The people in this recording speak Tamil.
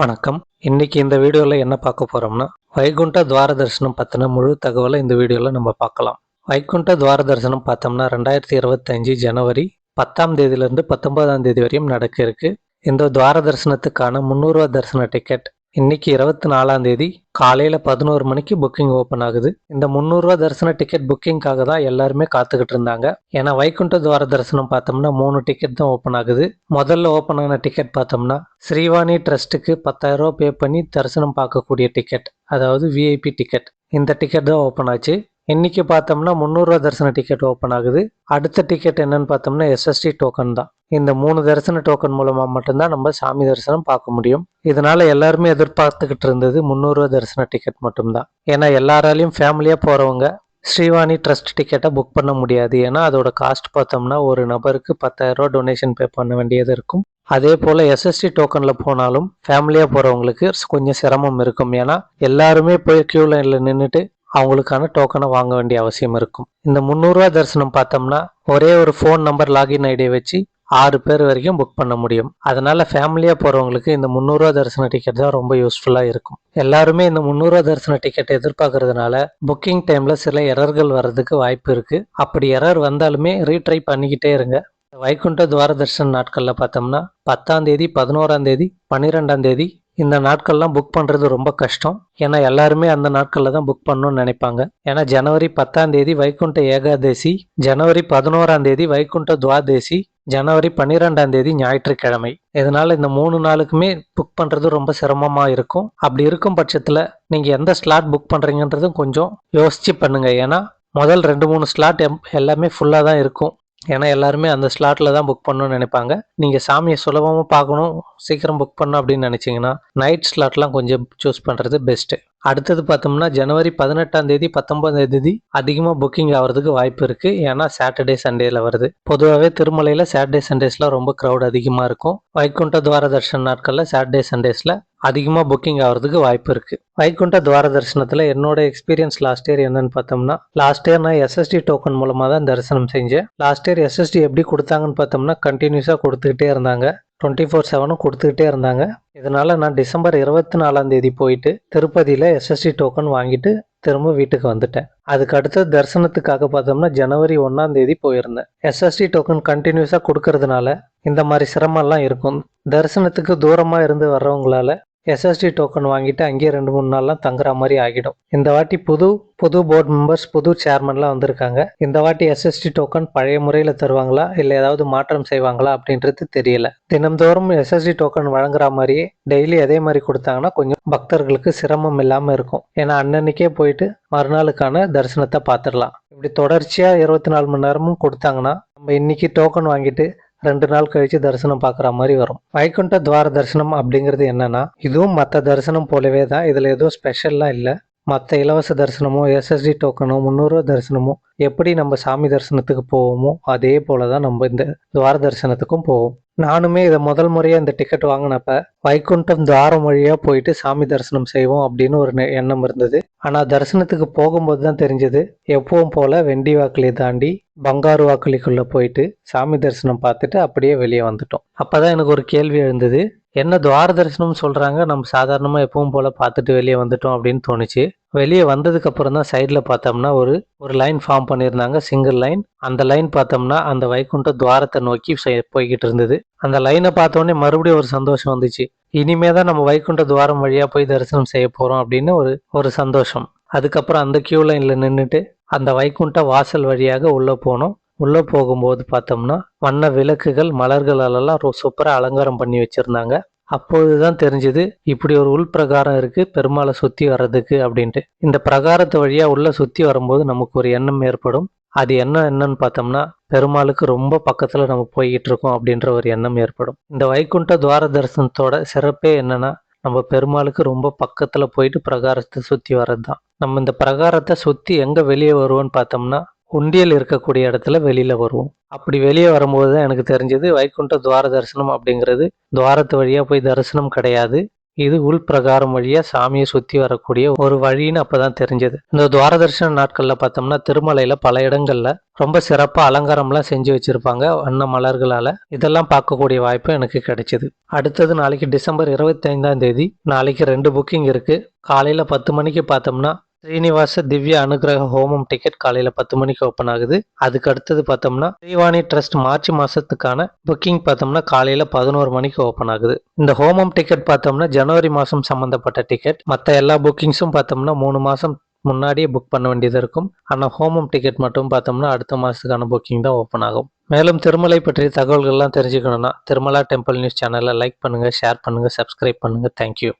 வணக்கம். இன்னைக்கு இந்த வீடியோவில் என்ன பார்க்க போகிறோம்னா வைகுண்ட துவார தரிசனம் பற்றின முழு தகவலை இந்த வீடியோவில் நம்ம பார்க்கலாம். வைகுண்ட துவார தரிசனம் பார்த்தோம்னா ரெண்டாயிரத்தி இருபத்தஞ்சு ஜனவரி பத்தாம் தேதியிலேருந்து பத்தொன்பதாம் தேதி வரையும் நடக்க இருக்கு. இந்த துவார தரிசனத்துக்கான முந்நூறுவா தரிசன டிக்கெட் இன்னைக்கு இருபத்தி நாலாம் தேதி காலையில் பதினோரு மணிக்கு புக்கிங் ஓப்பன் ஆகுது. இந்த முந்நூறுரூவா தரிசன டிக்கெட் புக்கிங்காக தான் எல்லாருமே காத்துக்கிட்டு இருந்தாங்க. ஏன்னா வைகுண்ட துவார தரிசனம் பார்த்தோம்னா மூணு டிக்கெட் தான் ஓப்பன் ஆகுது. முதல்ல ஓப்பன் ஆன டிக்கெட் பார்த்தோம்னா ஸ்ரீவாணி ட்ரஸ்ட்டுக்கு பத்தாயிரம் ரூபா பே பண்ணி தரிசனம் பார்க்கக்கூடிய டிக்கெட் அதாவது விஐபி டிக்கெட் இந்த டிக்கெட் தான் ஓப்பன் ஆச்சு. இன்னைக்கு பார்த்தோம்னா முந்நூறுரூவா தரிசன டிக்கெட் ஓப்பன் ஆகுது. அடுத்த டிக்கெட் என்னன்னு பார்த்தோம்னா எஸ்எஸ்டி டோக்கன் தான். இந்த மூணு தரிசன டோக்கன் மூலமாக மட்டும்தான் நம்ம சாமி தரிசனம் பார்க்க முடியும். இதனால எல்லாருமே எதிர்பார்த்துக்கிட்டு இருந்தது முந்நூறுரூவா தரிசன டிக்கெட் மட்டும்தான். ஏன்னா எல்லாராலையும் ஃபேமிலியாக போகிறவங்க ஸ்ரீவாணி ட்ரஸ்ட் டிக்கெட்டை புக் பண்ண முடியாது. ஏன்னா அதோட காஸ்ட் பார்த்தோம்னா ஒரு நபருக்கு பத்தாயிரரூவா டொனேஷன் பே பண்ண வேண்டியது இருக்கும். அதே போல் எஸ்எஸ்டி டோக்கனில் போனாலும் ஃபேமிலியாக போகிறவங்களுக்கு கொஞ்சம் சிரமம் இருக்கும். ஏன்னா எல்லாருமே போய் க்யூ லைனில் நின்றுட்டு அவங்களுக்கான டோக்கனை வாங்க வேண்டிய அவசியம் இருக்கும். இந்த முந்நூறுரூவா தரிசனம் பார்த்தோம்னா ஒரே ஒரு ஃபோன் நம்பர் லாகின் ஐடியை வச்சு ஆறு பேர் வரைக்கும் புக் பண்ண முடியும். அதனால ஃபேமிலியாக போகிறவங்களுக்கு இந்த முந்நூறுரூவா தரிசன டிக்கெட் தான் ரொம்ப யூஸ்ஃபுல்லாக இருக்கும். எல்லாருமே இந்த முந்நூறுரூவா தரிசன டிக்கெட் எதிர்பார்க்கறதுனால புக்கிங் டைமில் சில எரர்கள் வர்றதுக்கு வாய்ப்பு இருக்குது அப்படி எரர் வந்தாலுமே ரீட்ரை பண்ணிக்கிட்டே இருங்க. வைகுண்ட துவார தரிசன நாட்களில் பார்த்தோம்னா பத்தாம் தேதி பதினோராம் தேதி பன்னிரெண்டாம் தேதி இந்த நாட்கள்லாம் புக் பண்ணுறது ரொம்ப கஷ்டம். ஏன்னா எல்லாருமே அந்த நாட்களில் தான் புக் பண்ணணும்னு நினைப்பாங்க. ஏன்னா ஜனவரி பத்தாம் தேதி வைகுண்ட ஏகாதசி ஜனவரி பதினோராம் தேதி வைகுண்ட துவாதேசி ஜனவரி பன்னிரெண்டாம் தேதி ஞாயிற்றுக்கிழமை. இதனால இந்த மூணு நாளுக்குமே புக் பண்ணுறது ரொம்ப சிரமமாக இருக்கும். அப்படி இருக்கும் பட்சத்தில் நீங்கள் எந்த ஸ்லாட் புக் பண்ணுறீங்கன்றதும் கொஞ்சம் யோசிச்சு பண்ணுங்க. ஏன்னா முதல் ரெண்டு மூணு ஸ்லாட் எல்லாமே ஃபுல்லாக தான் இருக்கும். ஏன்னா எல்லாருமே அந்த ஸ்லாட்டில் தான் புக் பண்ணணும்னு நினைப்பாங்க. நீங்கள் சாமியை சுலபமாக பார்க்கணும் சீக்கிரம் புக் பண்ணணும் அப்படின்னு நினச்சிங்கன்னா நைட் ஸ்லாட்லாம் கொஞ்சம் சூஸ் பண்ணுறது பெஸ்ட்டு அடுத்தது பார்த்தோம்னா ஜனவரி பதினெட்டாம் தேதி பத்தொன்பதாம் தேதி அதிகமாக புக்கிங் ஆகிறதுக்கு வாய்ப்பு இருக்குது ஏன்னா சாட்டர்டே சண்டேல வருது. பொதுவாகவே திருமலையில் சாட்டர்டே சண்டேஸில் ரொம்ப க்ரௌட் அதிகமாக இருக்கும். வைகுண்ட துவார தர்ஷன் நாட்களில் சாட்டர்டே சண்டேஸில் அதிகமாக புக்கிங் ஆகிறதுக்கு வாய்ப்பு இருக்குது வைகுண்ட துவார தரிசனத்தில் என்னோட எக்ஸ்பீரியன்ஸ் லாஸ்ட் இயர் என்னன்னு பார்த்தோம்னா லாஸ்ட் இயர் நான் எஸ்எஸ்டி டோக்கன் மூலமாக தான் தரிசனம் செஞ்சேன். லாஸ்ட் இயர் எஸ்எஸ்டி எப்படி கொடுத்தாங்கன்னு பார்த்தோம்னா கண்டினியூஸாக கொடுத்துக்கிட்டே இருந்தாங்க. டுவெண்ட்டி ஃபோர் செவனும் கொடுத்துக்கிட்டே இருந்தாங்க. இதனால் நான் டிசம்பர் இருபத்தி நாலாம் தேதி போயிட்டு திருப்பதியில் எஸ்எஸ்டி டோக்கன் வாங்கிட்டு திரும்ப வீட்டுக்கு வந்துட்டேன். அதுக்கு அடுத்த தரிசனத்துக்காக பார்த்தோம்னா ஜனவரி ஒன்றாம் தேதி போயிருந்தேன். எஸ்எஸ்டி டோக்கன் கண்டினியூஸாக கொடுக்கறதுனால இந்த மாதிரி சிரமம்லாம் இருக்கும். தரிசனத்துக்கு தூரமாக இருந்து வர்றவங்களால எஸ்எஸ்டி டோக்கன் வாங்கிட்டு அங்கேயே ரெண்டு மூணு நாள்லாம் தங்குற மாதிரி ஆகிடும். இந்த வாட்டி புது புது போர்ட் மெம்பர்ஸ் புது சேர்மன்லாம் வந்திருக்காங்க. இந்த வாட்டி எஸ்எஸ்டி டோக்கன் பழைய முறையில் தருவாங்களா? இல்லை ஏதாவது மாற்றம் செய்வாங்களா? அப்படின்றது தெரியல. தினந்தோறும் எஸ்எஸ்டி டோக்கன் வழங்குற மாதிரியே டெய்லி அதே மாதிரி கொடுத்தாங்கன்னா கொஞ்சம் பக்தர்களுக்கு சிரமம் இல்லாமல் இருக்கும். ஏன்னா அன்னன்னைக்கே போயிட்டு மறுநாளுக்கான தரிசனத்தை பார்த்துடலாம். இப்படி தொடர்ச்சியாக இருபத்தி நாலு மணி நேரமும் கொடுத்தாங்கன்னா நம்ம இன்னைக்கு டோக்கன் வாங்கிட்டு ரெண்டு நாள் கழிச்சு தரிசனம் பார்க்குற மாதிரி வரும். வைகுண்ட துவார தரிசனம் அப்படிங்கிறது என்னன்னா இதுவும் மற்ற தரிசனம் போலவே தான் இதில் எதுவும் ஸ்பெஷல்லாம் இல்லை. மற்ற இலவச தரிசனமோ எஸ்எஸ்டி டோக்கனோ முந்நூறுரூவா தரிசனமோ எப்படி நம்ம சாமி தரிசனத்துக்கு போவோமோ அதே போல தான் நம்ம இந்த துவார தரிசனத்துக்கும் போவோம். நானுமே இதை முதல் முறையாக இந்த டிக்கெட் வாங்கினப்ப வைகுண்டம் துவாரம் வழியாக போயிட்டு சாமி தரிசனம் செய்வோம் அப்படின்னு ஒரு நெ- எண்ணம் இருந்தது. ஆனால் தரிசனத்துக்கு போகும்போது தான் தெரிஞ்சது எப்பவும் போல வெண்டி வாக்கிலே தாண்டி பங்காரு வாக்குலிக்குள்ளே போயிட்டு சாமி தரிசனம் பார்த்துட்டு அப்படியே வெளியே வந்துட்டோம். அப்போ தான் எனக்கு ஒரு கேள்வி எழுந்தது என்ன துவார தரிசனம் சொல்கிறாங்க நம்ம சாதாரணமாக எப்பவும் போல் பார்த்துட்டு வெளியே வந்துட்டோம் அப்படின்னு தோணுச்சு. வெளியே வந்ததுக்கப்புறம் தான் சைடில் பார்த்தோம்னா ஒரு ஒரு லைன் ஃபார்ம் பண்ணியிருந்தாங்க சிங்கிள் லைன் அந்த லைன் பார்த்தோம்னா அந்த வைகுண்ட துவாரத்தை நோக்கி போய்கிட்டு இருந்தது. அந்த லைனை பார்த்தோன்னே மறுபடியும் ஒரு சந்தோஷம் வந்துச்சு. இனிமே தான் நம்ம வைகுண்ட துவாரம் வழியாக போய் தரிசனம் செய்ய போகிறோம் அப்படின்னு ஒரு ஒரு சந்தோஷம். அதுக்கப்புறம் அந்த கியூ லைனில் நின்றுட்டு அந்த வைகுண்ட வாசல் வழியாக உள்ளே போனோம். உள்ளே போகும்போது பார்த்தோம்னா வண்ண விளக்குகள் மலர்களெல்லாம் ரொ- சூப்பராக அலங்காரம் பண்ணி வச்சுருந்தாங்க. அப்போது தான் தெரிஞ்சது இப்படி ஒரு உள் பிரகாரம் பெருமாளை சுற்றி வர்றதுக்கு அப்படின்ட்டு. இந்த பிரகாரத்து வழியாக உள்ளே சுற்றி வரும்போது நமக்கு ஒரு எண்ணம் ஏற்படும். அது என்ன என்னன்னு பார்த்தோம்னா பெருமாளுக்கு ரொம்ப பக்கத்தில் நம்ம போய்கிட்டு இருக்கோம் அப்படின்ற ஒரு எண்ணம் ஏற்படும். இந்த வைகுண்ட துவார தரிசனத்தோட சிறப்பே என்னன்னா நம்ம பெருமாளுக்கு ரொம்ப பக்கத்தில் போயிட்டு பிரகாரத்தை சுற்றி வர்றது தான் நம்ம இந்த பிரகாரத்தை சுற்றி எங்கே வெளியே வருவோம்னு பார்த்தோம்னா உண்டியல் இருக்கக்கூடிய இடத்துல வெளியில் வருவோம். அப்படி வெளியே வரும்போது தான் எனக்கு தெரிஞ்சது வைகுண்ட துவார தரிசனம் அப்படிங்கிறது துவாரத்து வழியாக போய் தரிசனம் கிடையாது. இது உள் பிரகாரம் வழியாக சாமியை சுற்றி வரக்கூடிய ஒரு வழின்னு அப்பதான் தெரிஞ்சது. இந்த துவாரதர்ஷன நாட்களில் பார்த்தோம்னா திருமலையில் பல இடங்களில் ரொம்ப சிறப்பாக அலங்காரம்லாம் செஞ்சு வச்சுருப்பாங்க வண்ண மலர்களால். இதெல்லாம் பார்க்கக்கூடிய வாய்ப்பு எனக்கு கிடைச்சிது. அடுத்தது நாளைக்கு டிசம்பர் இருபத்தைந்தாம் தேதி நாளைக்கு ரெண்டு புக்கிங் இருக்குது காலையில் பத்து மணிக்கு பார்த்தோம்னா ஸ்ரீனிவாச திவ்ய அனுகிரக ஹோமம் டிக்கெட் காலையில் பத்து மணிக்கு ஓப்பன் ஆகுது. அதுக்கு அடுத்தது பார்த்தோம்னா ஸ்ரீவாணி ட்ரஸ்ட் மார்ச் மாதத்துக்கான புக்கிங் பார்த்தோம்னா காலையில் பதினோரு மணிக்கு ஓப்பன் ஆகுது. இந்த ஹோமம் டிக்கெட் பார்த்தோம்னா ஜனவரி மாதம் சம்மந்தப்பட்ட டிக்கெட் மற்ற எல்லா புக்கிங்ஸும் பார்த்தோம்னா மூணு மாதம் முன்னாடியே புக் பண்ண வேண்டியது இருக்கும். ஆனால் ஹோமம் டிக்கெட் மட்டும் பார்த்தோம்னா அடுத்த மாதத்துக்கான புக்கிங் தான் ஓப்பன் ஆகும். மேலும் திருமலை பற்றிய தகவல்கள்லாம் தெரிஞ்சுக்கணும்னா திருமலா டெம்பிள் நியூஸ் சேனலை லைக் பண்ணுங்கள் ஷேர் பண்ணுங்கள் சப்ஸ்கிரைப் பண்ணுங்கள் தேங்க்யூ